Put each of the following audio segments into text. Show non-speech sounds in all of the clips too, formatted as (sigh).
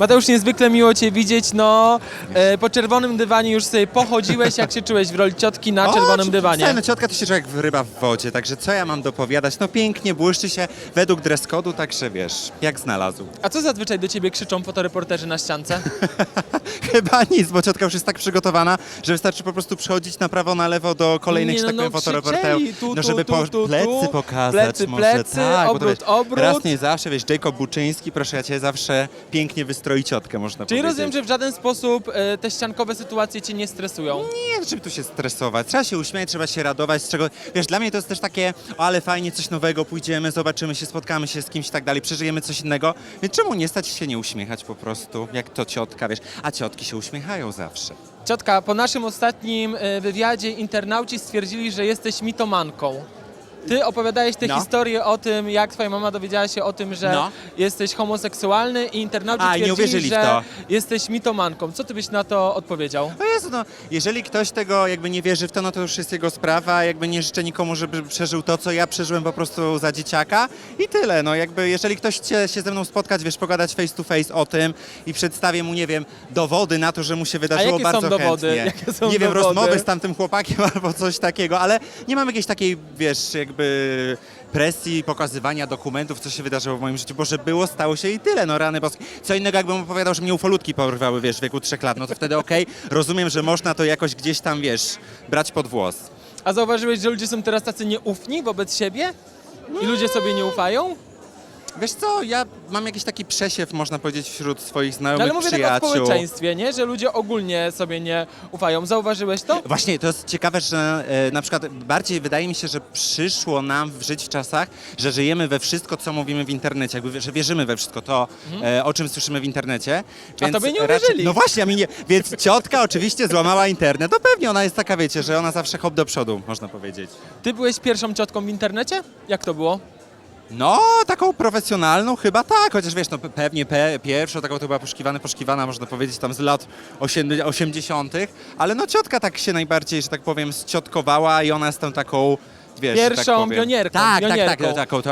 Mateusz, niezwykle miło Cię widzieć. No, e, po czerwonym dywanie już sobie pochodziłeś. Jak się czułeś w roli ciotki na czerwonym dywanie? Słuchaj, no ciotka to się czuje jak ryba w wodzie, także co ja mam dopowiadać? No pięknie, błyszczy się według dress code'u, także wiesz, jak znalazł. A co zazwyczaj do Ciebie krzyczą fotoreporterzy na ściance? (laughs) Chyba nic, bo ciotka już jest tak przygotowana, że wystarczy po prostu przechodzić na prawo, na lewo do kolejnych, Nie, że tak no, powiem, no, fotoreporterów. tu, No tu, żeby tu, po tu, tu, plecy pokazać plecy, może, plecy, tak, bo to obrót, wiesz, obrót. Raz nie zawsze, wiesz, Jacob Buczyński, proszę ja cię zawsze pięknie wystroi ciotkę, można Czyli powiedzieć. rozumiem, że w żaden sposób e, te ściankowe sytuacje Cię nie stresują. Nie, żeby tu się stresować. Trzeba się uśmiać, trzeba się radować, z czego, wiesz, dla mnie to jest też takie, o, ale fajnie, coś nowego, pójdziemy, zobaczymy się, spotkamy się z kimś i tak dalej, przeżyjemy coś innego, więc czemu nie stać się nie uśmiechać po prostu, jak to ciotka, wiesz, a ciotki się uśmiechają zawsze. Ciotka, po naszym ostatnim e, wywiadzie internauci stwierdzili, że jesteś mitomanką. Ty opowiadałeś tę No. historię o tym, jak twoja mama dowiedziała się o tym, że No. jesteś homoseksualny i internauci A, nie twierdzili, uwierzyli w że to. jesteś mitomanką. Co ty byś na to odpowiedział? No Jezu, no, jeżeli ktoś tego jakby nie wierzy w to, no to już jest jego sprawa, jakby nie życzę nikomu, żeby przeżył to, co ja przeżyłem po prostu za dzieciaka i tyle, no jakby jeżeli ktoś chce się ze mną spotkać, wiesz, pogadać face to face o tym i przedstawię mu, nie wiem, dowody na to, że mu się wydarzyło jakie są bardzo dowody? chętnie. (laughs) Jakie są nie wiem, dowody? rozmowy z tamtym chłopakiem (laughs) albo coś takiego, ale nie mam jakiejś takiej, wiesz, jakby presji pokazywania dokumentów, co się wydarzyło w moim życiu, bo że było, stało się i tyle, no rany boskie. Co innego jakbym opowiadał, że mnie ufolutki porwały, wiesz, w wieku trzech lat, no to wtedy okej, rozumiem, że można to jakoś gdzieś tam, wiesz, brać pod włos. A zauważyłeś, że ludzie są teraz tacy nieufni wobec siebie? I ludzie sobie nie ufają? Wiesz co, ja mam jakiś taki przesiew, można powiedzieć, wśród swoich No znajomych, ale mówię tak o przyjaciół. społeczeństwie, nie? Że ludzie ogólnie sobie nie ufają. Zauważyłeś to? Właśnie, to jest ciekawe, że e, na przykład bardziej wydaje mi się, że przyszło nam w żyć w czasach, że żyjemy we wszystko, co mówimy w internecie, jakby, że wierzymy we wszystko to, e, o czym słyszymy w internecie. Mhm. A tobie nie uwierzyli. No właśnie, a mi nie. Więc ciotka oczywiście złamała internet. No pewnie ona jest taka, wiecie, że ona zawsze hop do przodu, można powiedzieć. Ty byłeś pierwszą ciotką w internecie? Jak to było? No, taką profesjonalną chyba tak, chociaż wiesz, no pe- pewnie pe, pierwszą taką to była poszukiwana, poszukiwana, można powiedzieć, tam z lat osiem- 80., ale no ciotka tak się najbardziej, że tak powiem, sciotkowała i ona jest tą taką, wiesz, że Pierwszą tak powiem, pionierką, Tak, tak, tak, taką, to,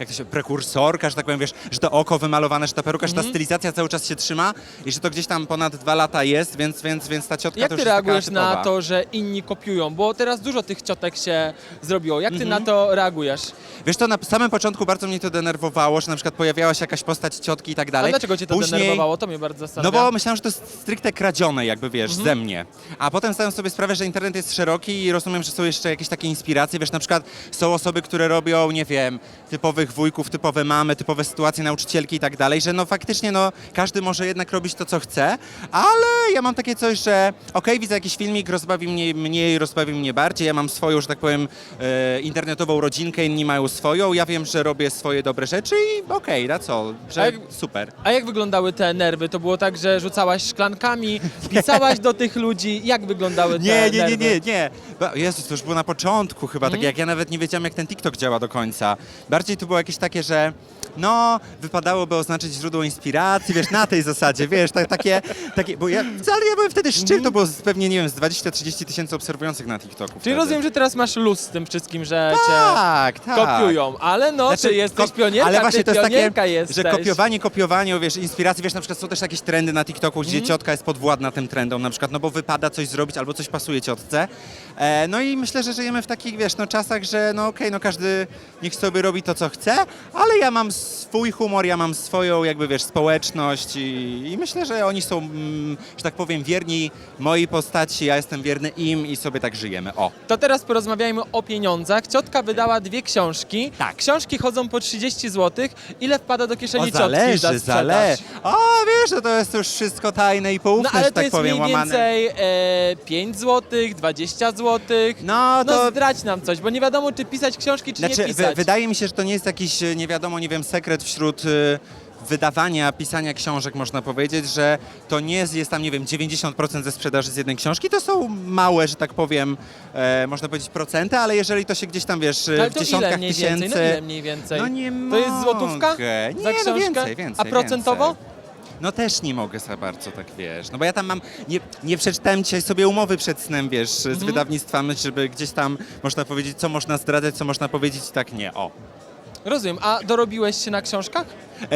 jak to się, prekursorka, że tak powiem, wiesz, że to oko wymalowane, że ta peruka, że Mhm. ta stylizacja cały czas się trzyma i że to gdzieś tam ponad dwa lata jest, więc, więc, więc ta ciotka Jak to ty już jest taka reagujesz na typowa. to, że inni kopiują? Bo teraz dużo tych ciotek się zrobiło. Jak ty Mhm. na to reagujesz? Wiesz, to na samym początku bardzo mnie to denerwowało, że na przykład pojawiała się jakaś postać ciotki i tak A dalej. dlaczego cię to Później... denerwowało? To mnie bardzo No zastanawia. bo myślałem, że to jest stricte kradzione, jakby wiesz, Mhm. ze mnie. A potem zdałem sobie sprawę, że internet jest szeroki i rozumiem, że są jeszcze jakieś takie inspiracje. Wiesz, na przykład są osoby, które robią, nie wiem, typowych wujków, typowe mamy, typowe sytuacje nauczycielki i tak dalej, że no faktycznie no każdy może jednak robić to, co chce, ale ja mam takie coś, że okej, widzę jakiś filmik, rozbawi mnie mniej, rozbawi mnie bardziej, ja mam swoją, że tak powiem, e, internetową rodzinkę, inni mają swoją, ja wiem, że robię swoje dobre rzeczy i okej, na co, że A jak- super. A jak wyglądały te nerwy? To było tak, że rzucałaś szklankami, pisałaś do tych ludzi? Jak wyglądały (laughs) te Nie, nie, nie, nerwy? nie, nie. Ba- Jezus, to już było na początku chyba, Mhm. tak jak ja nawet nie wiedziałem, jak ten TikTok działa do końca. Bardziej to było jakieś takie, że no, wypadałoby oznaczyć źródło inspiracji, wiesz, na tej zasadzie, wiesz, tak, takie, takie, bo ja, wcale ja byłem wtedy szczyt, to było z- pewnie, nie wiem, z 20-30 tysięcy obserwujących na TikToku Czyli wtedy. rozumiem, że teraz masz luz z tym wszystkim, że Tak, cię tak. kopiują. Ale no, Znaczy, czy jesteś kop- pionierka, Ale właśnie ty to jest takie, jesteś. że kopiowanie, kopiowanie, wiesz, inspiracji, wiesz, na przykład są też jakieś trendy na TikToku, gdzie Mhm. ciotka jest podwładna tym trendom, na przykład, no bo wypada coś zrobić albo coś pasuje ciotce. E, no i myślę, że żyjemy w takich, wiesz, no czasach, że no okej, no każdy niech sobie robi to, co chce, ale ja mam swój humor, ja mam swoją, jakby, wiesz, społeczność i, i myślę, że oni są, mm, że tak powiem, wierni mojej postaci, ja jestem wierny im i sobie tak żyjemy. O. To teraz porozmawiajmy o pieniądzach. Ciotka wydała dwie książki. Tak. Książki chodzą po 30 zł. Ile wpada do kieszeni O, ciotki zależy, sprzedaż? zależy. O, wiesz, że to jest już wszystko tajne i poufne, No ale że to tak jest powiem, mniej łamane. więcej e, 5 zł, 20 zł. No to zdrać nam coś, bo nie wiadomo, czy pisać książki, czy Znaczy, nie pisać. wy, wydaje mi się, że to nie jest jakiś, e, nie wiadomo, nie wiem, sekret wśród y, wydawania, pisania książek, można powiedzieć, że to nie jest, jest tam, nie wiem, 90% ze sprzedaży z jednej książki, to są małe, że tak powiem, e, można powiedzieć procenty, ale jeżeli to się gdzieś tam, wiesz, No, ale w dziesiątkach mniej tysięcy... więcej? No ile mniej więcej? No nie To jest mogę. złotówka Nie, za no więcej, więcej. A procentowo? Więcej. No też nie mogę za bardzo, tak wiesz. No bo ja tam mam, nie, nie przeczytałem dzisiaj sobie umowy przed snem, wiesz, z Mhm. wydawnictwami, żeby gdzieś tam, można powiedzieć, co można zdradzać, co można powiedzieć i tak nie, o. Rozumiem. A dorobiłeś się na książkach? E,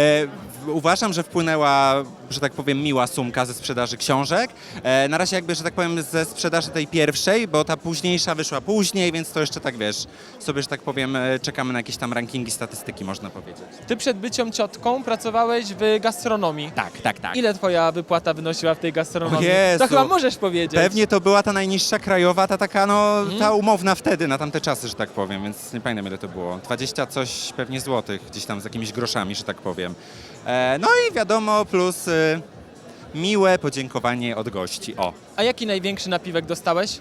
uważam, że wpłynęła, że tak powiem, miła sumka ze sprzedaży książek. E, na razie jakby, że tak powiem, ze sprzedaży tej pierwszej, bo ta późniejsza wyszła później, więc to jeszcze tak wiesz, sobie, że tak powiem, e, czekamy na jakieś tam rankingi, statystyki, można powiedzieć. Ty przed byciem ciotką pracowałeś w gastronomii. Tak, tak, tak. Ile twoja wypłata wynosiła w tej gastronomii? Jezu. To chyba możesz powiedzieć. Pewnie to była ta najniższa krajowa, ta taka, no, Mhm. ta umowna wtedy, na tamte czasy, że tak powiem, więc nie pamiętam ile to było. 20 coś pewnie złotych, gdzieś tam z jakimiś groszami, że tak powiem. E, no i wiadomo, plus y, miłe podziękowanie od gości. O. A jaki największy napiwek dostałeś?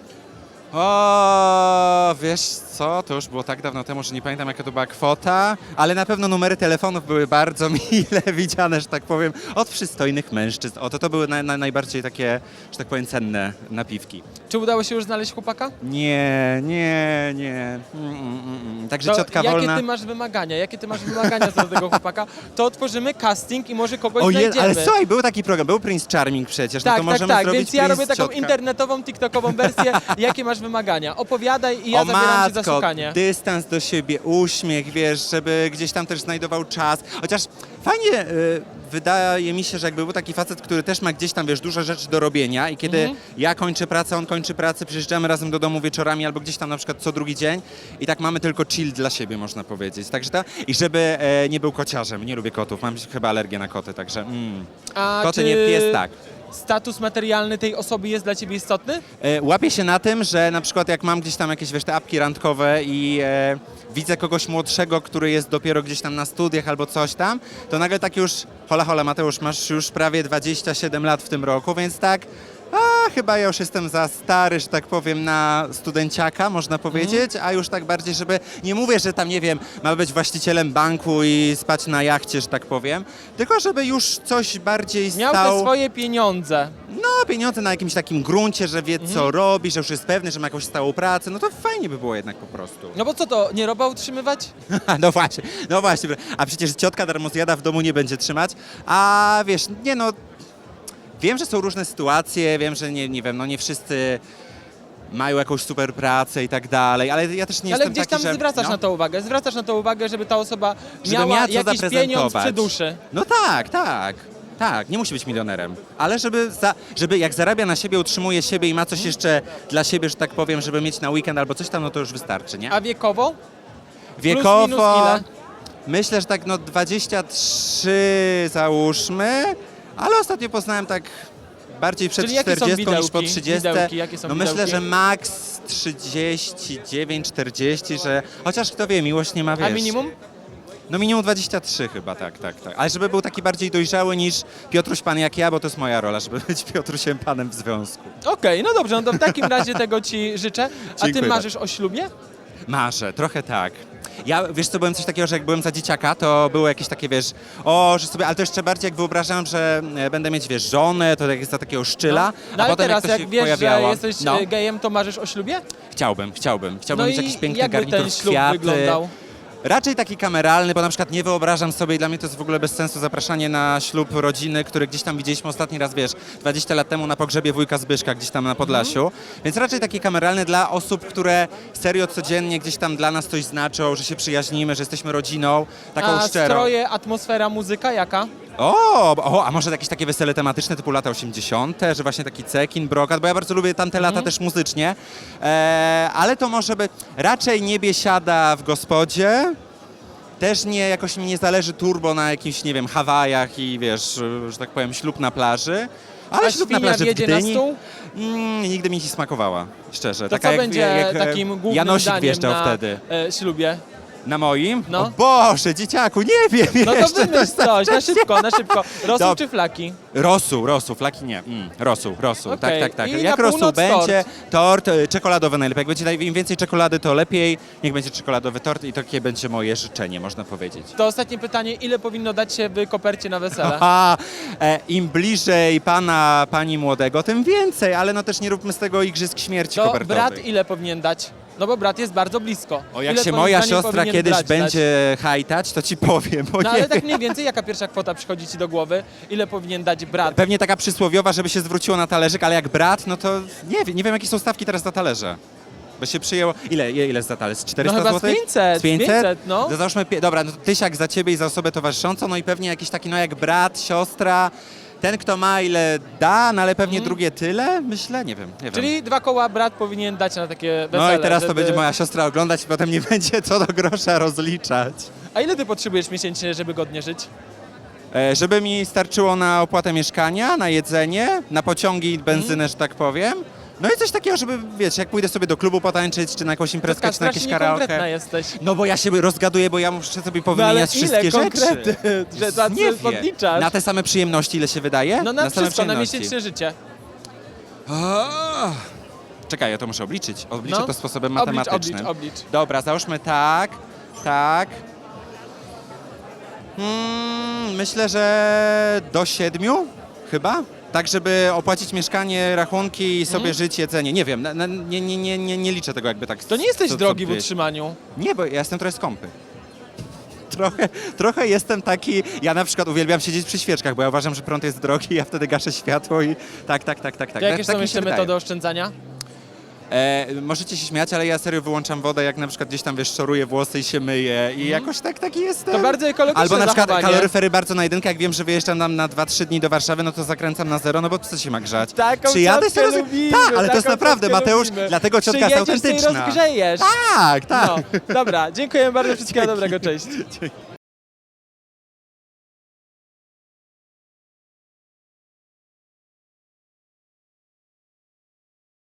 O, wiesz co, to już było tak dawno temu, że nie pamiętam jaka to była kwota, ale na pewno numery telefonów były bardzo (laughs) mile widziane, że tak powiem, od przystojnych mężczyzn. O, to to były na, na, najbardziej takie, że tak powiem, cenne napiwki. Czy udało się już znaleźć chłopaka? Nie, nie, nie. Mm, mm, mm, mm. Także To ciotka jakie wolna. ty masz wymagania? Jakie ty masz wymagania co do tego chłopaka? To otworzymy casting i może kogoś O je, znajdziemy. ale słuchaj, był taki program, był Prince Charming przecież, no tak, to tak, możemy tak, zrobić więc ja Prince robię taką ciotka. internetową, tiktokową wersję. (laughs) Jakie masz wymagania? Opowiadaj i ja o zabieram cię za matko, szukanie. dystans do siebie, uśmiech, wiesz, żeby gdzieś tam też znajdował czas. Chociaż fajnie y, wydaje mi się, że jakby był taki facet, który też ma gdzieś tam, wiesz, dużo rzeczy do robienia i kiedy Mhm. ja kończę pracę, on kończy pracę, przyjeżdżamy razem do domu wieczorami albo gdzieś tam na przykład co drugi dzień i tak mamy tylko chill dla siebie, można powiedzieć. Także to, i żeby e, nie był kociarzem, nie lubię kotów, mam chyba alergię na koty, także mm. A koty czy nie pies, tak. Status materialny tej osoby jest dla ciebie istotny? E, łapię się na tym, że na przykład jak mam gdzieś tam jakieś wiesz, te apki randkowe i e, widzę kogoś młodszego, który jest dopiero gdzieś tam na studiach albo coś tam, to nagle tak już, hola hola Mateusz, masz już prawie 27 lat w tym roku, więc tak, a chyba ja już jestem za stary, że tak powiem, na studenciaka, można powiedzieć, a już tak bardziej, żeby, nie mówię, że tam, nie wiem, ma być właścicielem banku i spać na jachcie, że tak powiem, tylko żeby już coś bardziej Miał stał... te swoje pieniądze. No, pieniądze na jakimś takim gruncie, że wie co robi, że już jest pewny, że ma jakąś stałą pracę, no to fajnie by było jednak po prostu. No bo co to, nie roba utrzymywać? (laughs) no właśnie, no właśnie, a przecież ciotka darmozjada w domu nie będzie trzymać, a wiesz, nie no, wiem, że są różne sytuacje, wiem, że nie, nie wiem, no nie wszyscy mają jakąś super pracę i tak dalej, ale ja też nie Ale jestem gdzieś taki, tam że... zwracasz no, na to uwagę. Zwracasz na to uwagę, żeby ta osoba Żeby miała miała co jakiś pieniądz zaprezentować. przy duszy. No tak, tak. Tak, nie musi być milionerem, ale żeby, za, żeby jak zarabia na siebie, utrzymuje siebie i ma coś jeszcze dla siebie, że tak powiem, żeby mieć na weekend albo coś tam, no to już wystarczy, nie? A wiekowo? Wiekowo minus ile? myślę, że tak no 23 załóżmy, ale ostatnio poznałem tak bardziej przed Czyli jakie są 40 niż po widełki? 30. Widełki, jakie są no myślę, widełki? że max 39, 40, że chociaż kto wie, miłość nie ma wiesz. A minimum? No minimum 23 chyba, tak, tak, tak. Ale żeby był taki bardziej dojrzały niż Piotruś Pan jak ja, bo to jest moja rola, żeby być Piotrusiem Panem w związku. Okej, no dobrze, no to w takim razie tego ci życzę. A ty Dziękuję marzysz o ślubie? Marzę, trochę tak. Ja, wiesz co, byłem coś takiego, że jak byłem za dzieciaka, to było jakieś takie, wiesz, o, że sobie, ale to jeszcze bardziej jak wyobrażałem, że e, będę mieć, wiesz, żonę, to jak jest za takiego szczyla, No a ale potem teraz jak to się jak wiesz, pojawiało. że jesteś no, e, gejem, to marzysz o ślubie? chciałbym, chciałbym, chciałbym No mieć jakiś piękny garnitur ten ślub kwiaty. wyglądał? Raczej taki kameralny, bo na przykład nie wyobrażam sobie, i dla mnie to jest w ogóle bez sensu zapraszanie na ślub rodziny, które gdzieś tam widzieliśmy ostatni raz, wiesz, 20 lat temu na pogrzebie wujka Zbyszka gdzieś tam na Podlasiu. Mhm. Więc raczej taki kameralny dla osób, które serio codziennie gdzieś tam dla nas coś znaczą, że się przyjaźnimy, że jesteśmy rodziną, taką A szczerą. stroje, atmosfera, muzyka jaka? O, o, a może jakieś takie wesele tematyczne typu lata 80., że właśnie taki cekin, brokat, bo ja bardzo lubię tamte lata Mhm. też muzycznie, e, ale to może by raczej nie biesiada w gospodzie, też nie, jakoś mi nie zależy turbo na jakimś, nie wiem, Hawajach i wiesz, że tak powiem, ślub na plaży. Ale A ślub na świnia plaży w wjedzie na Gdyni stół? mm, nigdy mi nie smakowała, szczerze. To co będzie takim głównym Janosik daniem wjeżdżał na wtedy. e, ślubie? Na moim? No. O Boże, dzieciaku, nie wiem No to jeszcze. wymyśl coś, na szybko, na szybko. Rosół Dob- czy flaki? Rosół, rosół, flaki nie. Mm, rosół, rosół, Okej. tak, tak, tak. I Jak na rosół północ będzie, tort, e, czekoladowy najlepiej. Jak będzie naj- im więcej czekolady, to lepiej. Niech będzie czekoladowy tort i takie będzie moje życzenie, można powiedzieć. To ostatnie pytanie, ile powinno dać się w kopercie na wesele? A, e, Im bliżej pana, pani młodego, tym więcej, ale no też nie róbmy z tego igrzysk śmierci To kopertowej. brat ile powinien dać? No bo brat jest bardzo blisko. O, jak ile się twoim moja zdaniem siostra powinien kiedyś dać? będzie hajtać, to ci powiem, bo No nie ale tak mniej więcej, jaka pierwsza kwota przychodzi ci do głowy? Ile powinien dać brat? Pewnie taka przysłowiowa, żeby się zwróciło na talerzyk, ale jak brat, no to nie wiem, nie wiem jakie są stawki teraz za talerze. Bo się przyjęło, ile, ile jest za talerz? 400 No chyba z zł? 500, Z 500? 500, no. To załóżmy, pie- dobra, no to tysiak za ciebie i za osobę towarzyszącą, no i pewnie jakiś taki, no jak brat, siostra, ten kto ma ile da, no ale pewnie drugie tyle, myślę, nie wiem, nie wiem. Czyli dwa koła brat powinien dać na takie wesele. No i teraz to żeby- będzie moja siostra oglądać i potem nie (laughs) będzie co do grosza rozliczać. A ile ty potrzebujesz miesięcznie, żeby godnie żyć? E, żeby mi starczyło na opłatę mieszkania, na jedzenie, na pociągi i benzynę, że tak powiem. No i coś takiego, żeby, wiesz, jak pójdę sobie do klubu potańczyć, czy na jakąś imprezkę, czy na jakieś karaoke. jesteś. No bo ja się rozgaduję, bo ja muszę sobie No ale powymieniać ile wszystkie konkrety? rzeczy. (laughs) Że za co podliczasz? Na te same przyjemności, ile się wydaje? No na, same wszystko, na przyjemności. miesięczne życie. Ah. Czekaj, ja to muszę obliczyć. Obliczę No. to sposobem Oblicz, matematycznym. oblicz, oblicz. Dobra, załóżmy tak, tak. Hmm, myślę, że do siedmiu chyba. Tak, żeby opłacić mieszkanie, rachunki i sobie żyć, jedzenie. Nie wiem, na, na, nie, nie, nie, nie, nie liczę tego jakby tak. Mhm. To nie jesteś co- co drogi w utrzymaniu. Nie, bo ja jestem trochę skąpy. Trochę, trochę jestem taki, ja na przykład uwielbiam siedzieć przy świeczkach, bo ja uważam, że prąd jest drogi, ja wtedy gaszę światło i tak, tak, tak, tak, tak. To jakie tak, są jeszcze wydaje. metody oszczędzania? E, możecie się śmiać, ale ja serio wyłączam wodę, jak na przykład gdzieś tam wiesz, szoruję włosy i się myję i jakoś tak taki jestem. Mhm. To bardzo ekologiczne Albo na przykład zachowanie. kaloryfery bardzo na jedynkę, jak wiem, że wyjeżdżam nam na 2-3 dni do Warszawy, no to zakręcam na zero, no bo co się ma grzać? Taką Przyjadę sobie roz- lubimy, Tak, ale to jest taką naprawdę, ciotkę Mateusz, lubimy. dlatego ciotka jest Przyjedziesz i autentyczna. rozgrzejesz. Tak, tak. No, dobra, dziękuję bardzo, wszystkiego dobrego, cześć. (laughs)